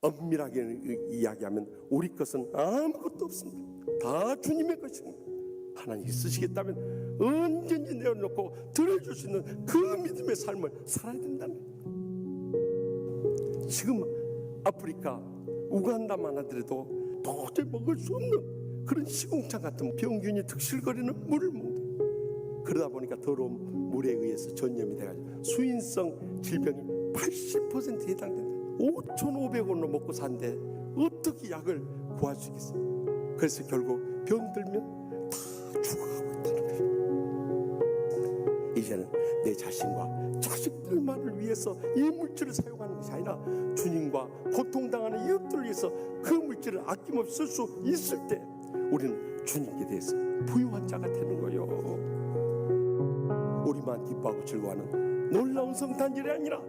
엄밀하게 이야기하면 우리 것은 아무것도 없습니다. 다 주님의 것입니다. 하나님이 쓰시겠다면 언제든지 내어놓고 들어줄 수 있는 그 믿음의 삶을 살아야 된다는. 지금 아프리카 우간다만 하더라도 도저히 먹을 수 없는 그런 시궁창 같은 병균이 득실거리는 물을 먹는다. 그러다 보니까 더러운 물에 의해서 전염이 돼가지고 수인성 질병이 80%에 해당된다. 5,500원으로 먹고 산데 어떻게 약을 구할 수 있겠어요? 그래서 결국 병들면 다 죽어가고 있다는 거예요. 이제는 내 자신과 자식들만을 위해서 이 물질을 사용하는 것이 아니라 주님과 고통당하는 이웃들을 위해서 그 물질을 아낌없이 쓸 수 있을 때 우리는 주님께 대해서 부유한 자가 되는 거예요. 우리만 기뻐하고 즐거워하는 놀라운 성탄절이 아니라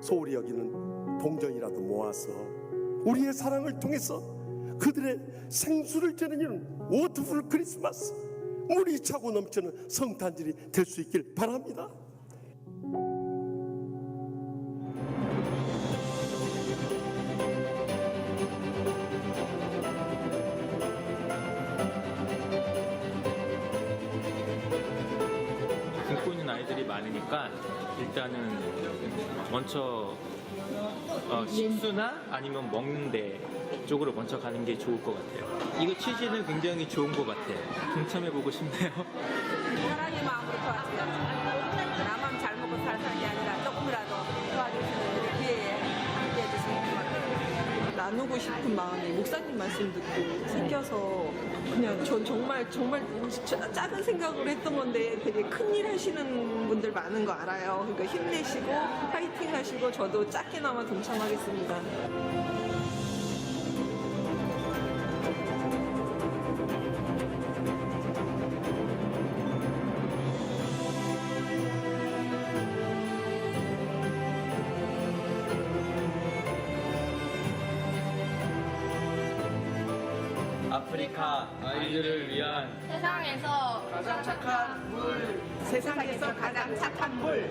소홀히 여기는 동전이라도 모아서 우리의 사랑을 통해서 그들의 생수를 전해주는 워터풀 크리스마스 물이 차고 넘치는 성탄절이 될 수 있길 바랍니다. 굶고 있는 아이들이 많으니까 일단은 먼저 어, 식수나 아니면 먹는 데 쪽으로 먼저 가는 게 좋을 것 같아요. 이거 취지는 굉장히 좋은 것 같아요. 동참해보고 싶네요. 사랑의 마음으로 도와주세요. 나만 잘 먹고 살사는 게 아니라 조금이라도 도와주시는 기회에 함께 해주시면 고맙습니다. 나누고 싶은 마음이 목사님 말씀 듣고 생겨서 그냥 전 정말 정말 자- 작은 생각으로 했던 건데 되게 큰일 하시는 분들 많은 거 알아요. 그러니까 힘내시고 파이팅 하시고 저도 작게나마 동참하겠습니다. 아프리카 아이들을 위한 세상에서 가장 착한 물 세상에서 가장 착한 물.